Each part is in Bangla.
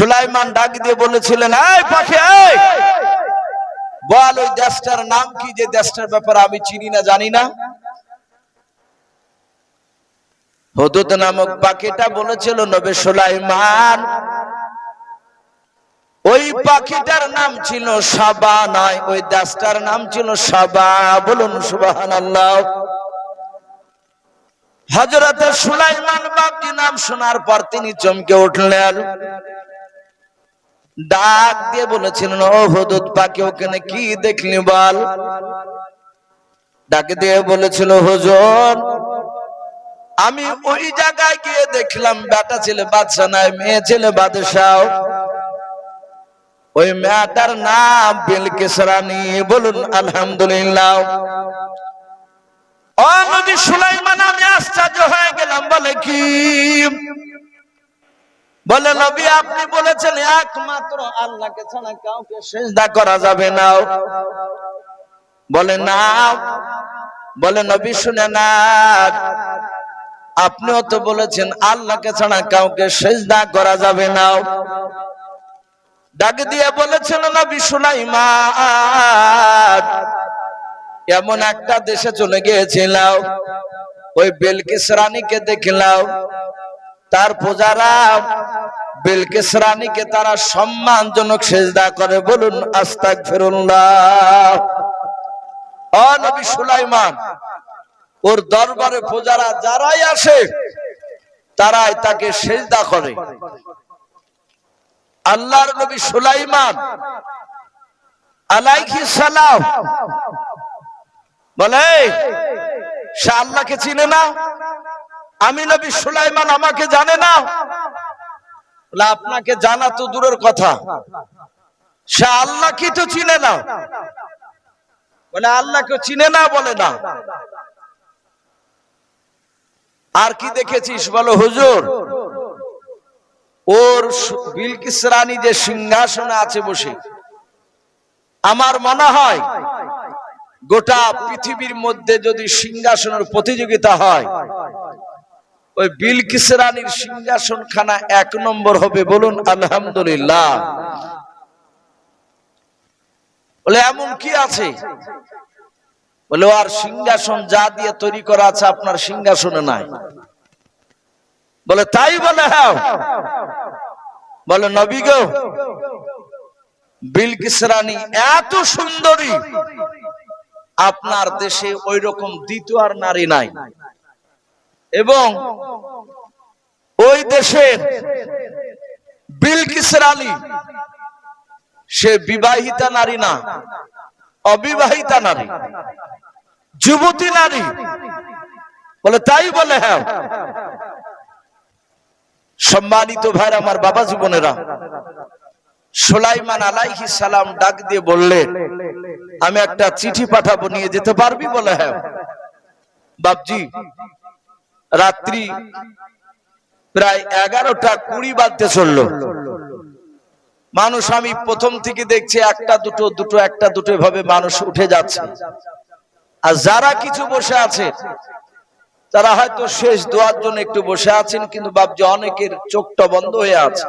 সুলাইমান ডাক দিয়ে বলেছিলেন, এই পাখি, এই! বল, ওই দেশটার নাম কি? যে দেশটার ব্যাপারে আমি চিনি না, জানি না। হদুদ নামক পাখিটা বলেছিল, নবে সুলাইমান, ওই পাখিটার নাম ছিল সাবা নয় ওই দাসটার নাম ছিল সাবা। বলুন সুবাহান আল্লাহ হজরত সুলাইমান বাপজি নাম শোনার পর তিনি চমকে উঠলেন। ডাক দিয়ে বলেছিলেন ও হদুদ পাখি ওখানে কি দেখলি বল? ডাক দিয়ে বলেছিল, হুজুর, আমি ওই জায়গায় গিয়ে দেখলাম, বেটা ছেলে বাদশা নাই, মেয়ে ছেলে বাদশাহ। ওই মেয়েটার নাম বিলকিস রানী বলুন, আলহামদুলিল্লাহ। ও সুলাইমান, আমি আশ্চর্য হয়ে গেলাম। বলে কি? বলে, নবী, আপনি বলেছেন, একমাত্র আল্লাহকে ছাড়া কাউকে সেজদা করা যাবে না। বলে না। বলে, নবী, শুনে না আপনিও তো বলেছেন, আল্লাহকে ছাড়া কাউকে সেজদা করা যাবে না। ডাক দিয়ে বলেছিল নবী, সুলাইমান, এমন একটা দেশে চলে গিয়েছিলাম। ওই বেলকিস রানীকে দেখলাম। তার প্রজারা বেলকিস রানীকে তারা সম্মানজনক সেজদা করে। বলুন আস্তাক ফেরুল্লাহ নবী সুলাইমান, ওর দরবারে প্রজারা যারাই আসে, তারাই তাকে সেজদা করে। আল্লাহর নবী সুলাইমান আলাইহি সালাম বলে, সে আল্লাহকে চিনে না? আমি নবী সুলাইমান আমাকে জানে না? আপনাকে জানা তো দূরের কথা। সে আল্লাহ কি তো চিনে না। বলে, আল্লাহকে চিনে না বলে না। আর কি দেখেছিস বলো হুজুর? ওর বিলকিস রানী যে সিংহাসনে আছে বসে, আমার মনে হয় গোটা পৃথিবীর মধ্যে যদি সিংহাসনের প্রতিযোগিতা হয় ওই বিলকিস রানীর সিংহাসন খানা এক নম্বর হবে, বলুন, আলহামদুলিল্লাহ। বলে, এমন কি আছে? বলে আর সিংহাসন যা দিয়ে তৈরি করা আছে, আপনার সিংহাসনে নাই। বলে, তাই বলে হ্যাঁ। বলে, নবী গো, বিলকিস রানী এত সুন্দরী, আপনার দেশে ওই রকম দ্বিতীয় আর নারী নাই। এবং ওই দেশের বিলকিস রানী সে বিবাহিতা নারী না, অবিবাহিতা নারী, যুবতী নারী। বলে, তাই বলে হ্যাঁ। সম্মানিত ভাইরা, আমার বাবা জীবনেরা সোলাইমান আলাইহি সালাম ডাক দিয়ে বললেন আমি একটা চিঠি পাঠাবো, নিয়ে যেতে পারবি বলে হ্যাঁ। বাপজি রাত্রি প্রায় এগারোটা কুড়ি বাজতে চলল মানুষ আমি প্রথম থেকে দেখছি একটা দুটো দুটো, একটা দুটো ভাবে মানুষ উঠে যাচ্ছে। আর যারা কিছু বসে আছে, তারা হয়তো শেষ দোয়ার জন্য একটু বসে আছেন, কিন্তু বাপজি অনেকের চোখটা বন্ধ হয়ে আছে।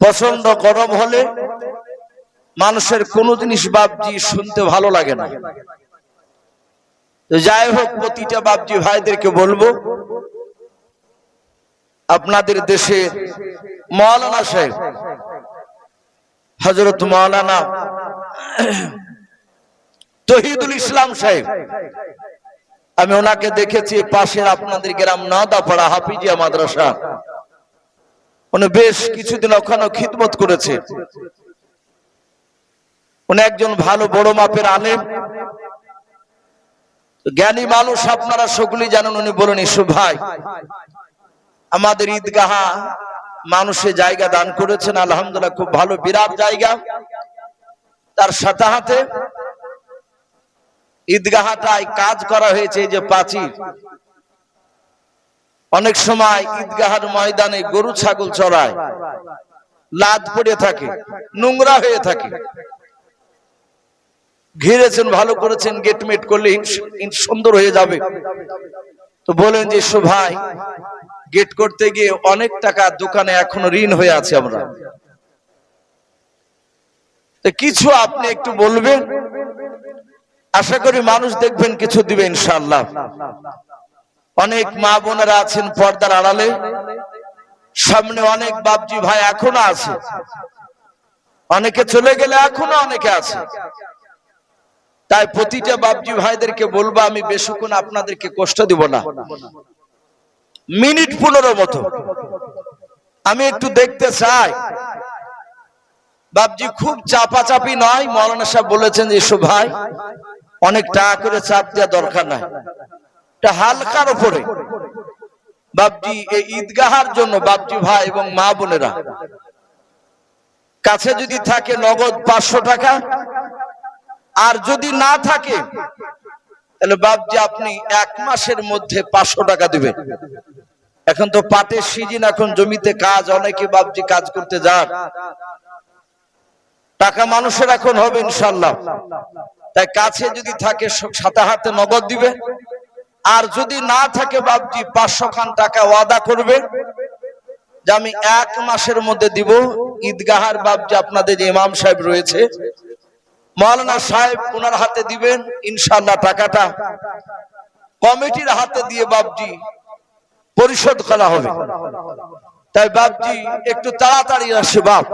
প্রচণ্ড গরম হলে মানুষের কোন জিনিস বাপজি শুনতে ভালো লাগে না। তো যাই হোক, প্রতিটা বাপজি ভাইদেরকে বলব, আপনাদের দেশে মৌলানা সাহেব হজরত মৌলানা তহিদুল ইসলাম সাহেব, আমি ওনাকে দেখেছি পাশের আপনাদের গ্রাম নাদাপাড়া হাফিজিয়া মাদ্রাসা। উনি বেশ কিছুদিন ওখানে খিদমত করেছে। উনি একজন ভালো বড় মাপের আলেম। জ্ঞানী মানুষ আপনারা সকলেই জানেন, উনি বলেন, ইসু ভাই, আমাদের ঈদগাহা মানুষে জায়গা দান করেছেন, আলহামদুলিল্লাহ, খুব ভালো, বিরাট জায়গা। তার সাথে হাতে ঈদগাহাটায় কাজ করা হয়েছে যে প্রাচীর অনেক সময় ঈদগাহার ময়দানে গরু, ছাগল চড়ায়। লাদ পড়ে থাকে, নোংরা হয়ে থাকে। ঘিরেছেন, ভালো করেছেন, গেটমেট করলে সুন্দর হয়ে যাবে। তো বলেন যে ভাই গেট করতে গিয়ে অনেক টাকা দোকানে এখনও ঋণ হয়ে আছে আমরা। কিছু আপনি একটু বলবেন? আশা করি মানুষ দেখবেন, কিছু দিবে ইনশাল্লাহ অনেক মা বোনেরা আছেন পর্দার আড়ালে। সামনে অনেক বাপজি ভাই এখনও আছে। অনেকে চলে গেলে এখনও অনেকে আছে। তাই প্রতিটা বাপজি ভাইদেরকে বলব, আমি বেশিক্ষণ আপনাদেরকে কষ্ট দিব না। মিনিট পনেরো মতো। আমি একটু দেখতে চাই। বাপজি খুব চাপাচাপি নয়, মৌলানা সাহেব বলেছেন যে ভাই, অনেক টাকা করে চাপ দেওয়া দরকার নাই। এটা হালকার উপরে। বাপজি এই ঈদগাহার জন্য, বাপজি ভাই এবং মা বোনেরা, কাছে যদি থাকে নগদ পাঁচশো টাকা আর যদি না থাকে, তাহলে বাপজি আপনি এক মাসের মধ্যে পাঁচশো টাকা দিবেন। এখন তো পাটের সিজন, এখন জমিতে কাজ, অনেকে বাপজি কাজ করতে যান। টাকা মানুষের এখন হবে ইনশাল্লাহ তাই কাছে যদি থাকে সাথে হাতে নগদ দিবে। আর যদি না থাকে, বাপজি পাঁচশো খান টাকা ওয়াদা করবে যে আমি এক মাসের মধ্যে দিব। ঈদগাহার বাপজি আপনাদের যে ইমাম সাহেব রয়েছে। মৌলানা সাহেব ওনার হাতে দিবেন ইনশাল্লাহ টাকাটা। কমিটির হাতে দিয়ে বাপজি পরিশোধ করা হবে। তাই বাপজি, একটু তাড়াতাড়ি আসে বাপ।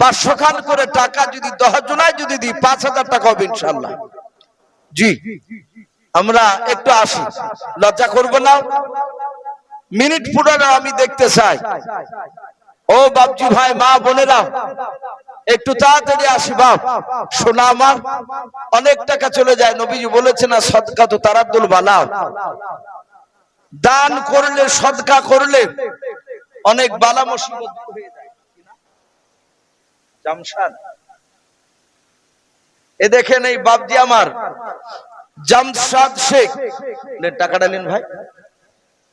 পাঁচশো খান করে টাকা যদি দশ জনায় যদি দিই, পাঁচ হাজার টাকা হবে ইনশাল্লাহ জি, আমরা একটু আসি। লজ্জা করব না। মিনিট পুরানো আমি দেখতে চাই। ও বাপজি ভাই, মা বোনেরা একটু তাড়াতাড়ি আসি, বাপ। শোনা আমার, অনেক টাকা চলে যায়। নবীজি বলেছে না সদকা তো তারাদ্দুল বালা। দান করলে, সদকা করলে অনেক বালা মুসিবত এ দেখেন এই বাপজি আমার, জামশাদ শেখ। টাকাটা নিন ভাই।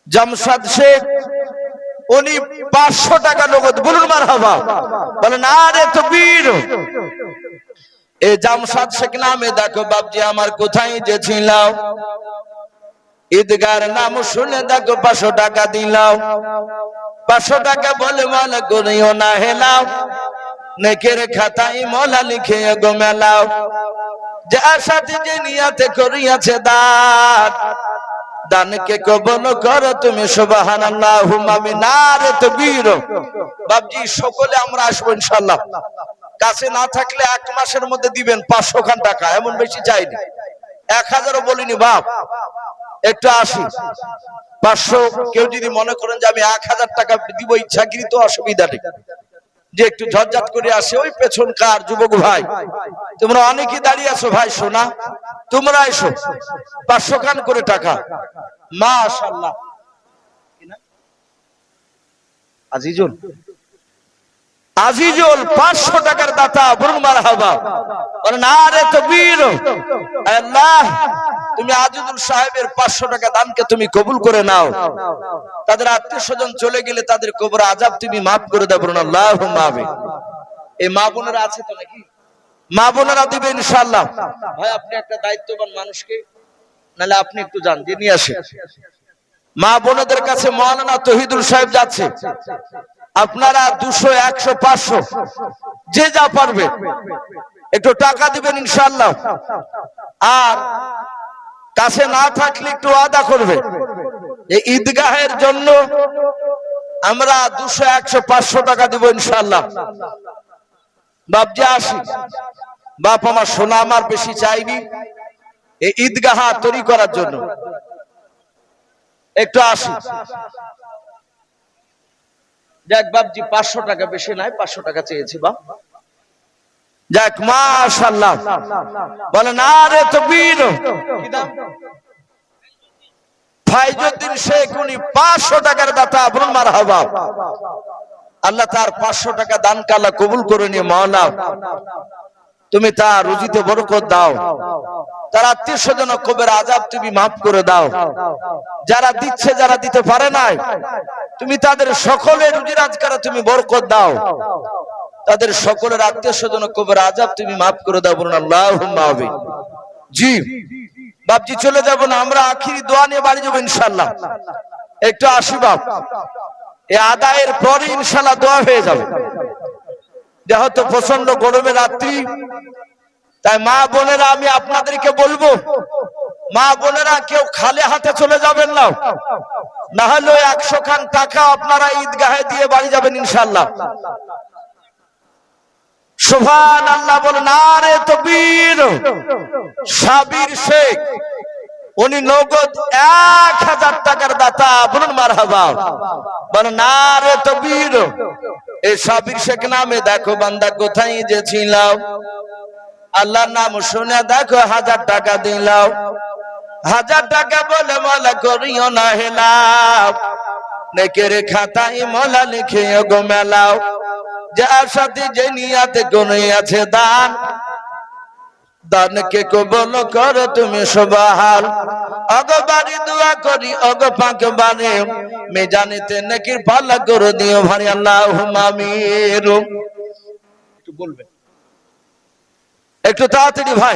জামশাদ শেখ উনি পাঁচশো টাকা নগদ, বলুন মার হবা বলেন আরে তো বীর এ জামশাদ শেখ নামে, দেখো বাপজি, আমার কোথায় যে ছিলাম? ঈদগার নাম শুনে দেখো পাঁচশো টাকা দিলাম। পাঁচশো টাকা বলে মনে করিও না হেলাও নেকের খাতাই মলা লিখে গো মেলাও। যার সাথে যে নিয়াতে করিয়াছে দান দানকে কবল করো তুমি বাবজি সকলে আমরা আসব ইনশাল্লাহ কাছে না থাকলে এক মাসের মধ্যে দিবেন পাঁচশো খান টাকা, এমন বেশি চাইনি। এক হাজারও বলিনি, বাপ। একটু আসি। পাঁচশো, কেউ যদি মনে করেন যে আমি এক হাজার টাকা দিব, ইচ্ছাকৃত অসুবিধা নেই। যে একটু ঝরঝাট করে আসে, ওই পেছনকার যুবক ভাই। তোমরা অনেকেই দাঁড়িয়ে আছো, ভাই, সোনা। তোমরা এসো। পাঁচশো খান করে টাকা। মাশাল্লাহ আজিজুল। আজিজুল, পাঁচশো টাকার দাতা বলুন মার তো বীর। তুমি আজিজুল সাহেবের পাঁচশো টাকা দানকে তুমি কবুল করে নাও। তাদের আত্মীয় স্বজন চলে গেলে তাদের কবর আজাব তুমি মাফ করে দেবো না আল্লাহ মাবে এই মা বোনেরা আছে তো নাকি? মা বোনেরা দিবে ইনশাল্লাহ ভাই, আপনি একটা দায়িত্ববান মানুষকে, নাহলে আপনি একটু যান, দিয়ে নিয়ে আসেন। মা বোনদের কাছে মৌলানা তহিদুল সাহেব যাচ্ছে। আপনারা দুশো, একশো, পাঁচশো, যে যা পারবে। একটু টাকা দিবেন ইনশাল্লাহ আর কাছে না থাকলে একটু আদা করবে। এই ঈদগাহের জন্য আমরা দুশো, একশো, পাঁচশো টাকা দিব ইনশাল্লাহ বাপজি, আসি। বাপ আমার সোনা আমার বেশি চাইনি এই ঈদগাহা তৈরি করার জন্য। একটু আসি। দেখ বাপজি, পাঁচশো টাকা বেশি নাই, পাঁচশো টাকা চেয়েছি বাপ। যাক মাশাল্লাহ বলে না রে তো বীর ফাইজুদ্দিন শেখ উনি পাঁচশো টাকার দাতা বলুন মার হবা আল্লাহ তার পাঁচশো টাকা দান কালা কবুল করে নিয়ে মাওলা তুমি তার রুজিতে বরকত দাও। তার আত্মীয় স্বজন কবের আজাব তুমি মাফ করে দাও। যারা দিচ্ছে যারা দিতে পারে নাই তুমি তাদের সকলের রুজি রাজকারা তুমি বরকত দাও। তাদের সকলের আত্মীয় স্বজন কবের আজাব তুমি মাফ করে দাও বলুন আল্লাহ জি। বাপজি চলে যাব না, আমরা আখিরি দোয়া নিয়ে বাড়ি যাব ইনশাল্লাহ একটু আসি বাপ। এই আদায়ের পরে ইনশাল্লাহ দোয়া হয়ে যাবে। যেহেতু প্রচণ্ড গরমে রাত্রি। তাই মা বোনেরা, আমি আপনাদেরকে বলব, মা বোনেরা, কেউ খালে হাতে চলে যাবেন না। না হলে একশো খান টাকা আপনারা ঈদগাহে দিয়ে বাড়ি যাবেন ইনশাল্লাহ সোভান আল্লাহ বলে না রে তবির সাবির শেখ, উনি নগদ এক হাজার টাকার দাতা, বলুন মার হাবা বলে না রে তবির এই সাবির শেখ নামে দেখো বান্দা কোথায় যে ছিলাম আল্লাহর নাম শুনে দেখো হাজার টাকা দিলাম। হাজার টাকা বলে মলা করিও না হেলাও নেকের খাতায় মলা লিখে গো মেলাও। যার সাথে যে নিয়াতে কোন আছে দান দানকে কবল করো তুমি সবাহাল অগবারি দোয়া করি অগ পাক বানে মে জানিতে নেকির পাল্লা করে দিও ভারি আল্লাহ মামির একটু বলবেন। একটু তাড়াতাড়ি ভাই।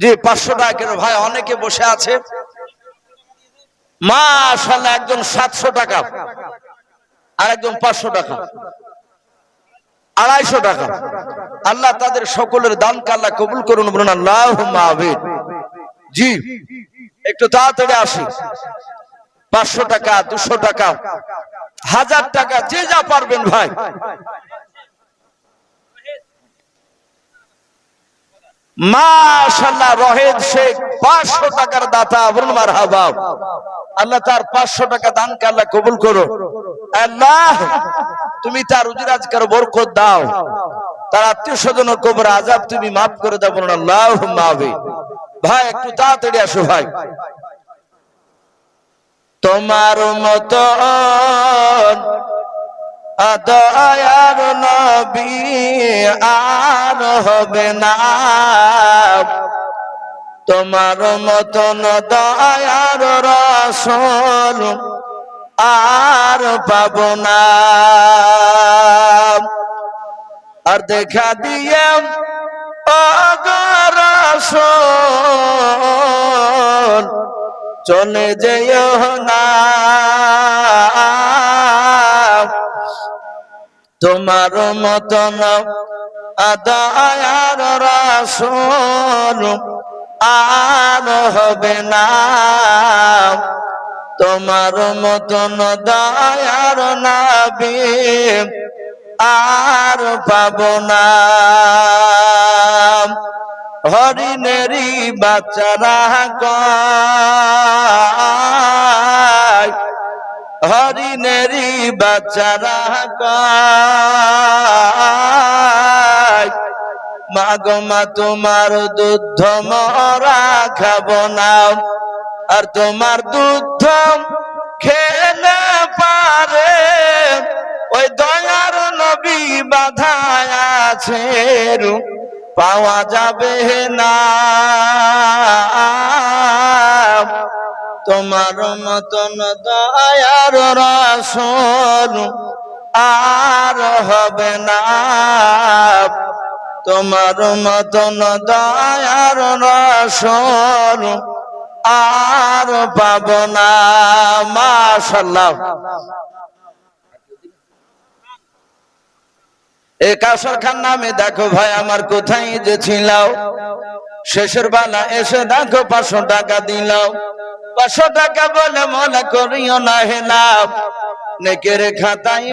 জি পাঁচশো টাকা কেন ভাই অনেকে বসে আছে। মাশাল্লাহ একজন সাতশো টাকা আর একজন পাঁচশো টাকা। আড়াইশো টাকা। আল্লাহ তাদের সকলের দান কাল্লা কবুল করুন বলুন আল্লাহ জি, একটু তাড়াতাড়ি আসি। পাঁচশো টাকা, দুশো টাকা, হাজার টাকা, যে যা পারবেন ভাই। মাশাল্লাহ রহেদ শেখ, পাঁচশো টাকার দাতা, বলুন মার হাবা আল্লাহ তার পাঁচশো টাকা দানকে আল্লাহ কবুল করো আল্লাহ, তুমি তার উজিরাজ কারও বরকত দাও। তার আত্মীয় স্বজন কবর আজাব তুমি মাফ করে দাও, বলুন আল্লাহ মাহবি ভাই, একটু তাড়াতাড়ি আসো ভাই। তোমার মতো দয়ার নবী আর হবে না। তোমার মতন দয়ার রসল আর পাব না। আর দেখা দিয়ে অগরসল চলে যেও না। তোমার মতন আদায়ার রাসূল আর হবে না। তোমার মতন দয়ার নাবি আর পাব না। হরিণেরই বাচ্চারা কয় হরিণেরই বাচ্চারা মাগো মা, তোমার দুধ মরা খাব না আর তোমার দুধ খেলে পারে। ওই দয়ার নবী বাধা আছে পাওয়া যাবে না। তোমার মতন দয়ার রাসূল আর হবে না। তোমার মতন দয়ার রাসূল আর পাব না। মাশাআল্লাহ এ কাসর খান নামে দেখো ভাই, আমার কোথায় যে ছিলাও? শেষের বেলা এসে দেখো পাঁচশো টাকা দিলাও। পাঁচশো টাকা বলে মনে করিও না হেলাম নেকের খাতায়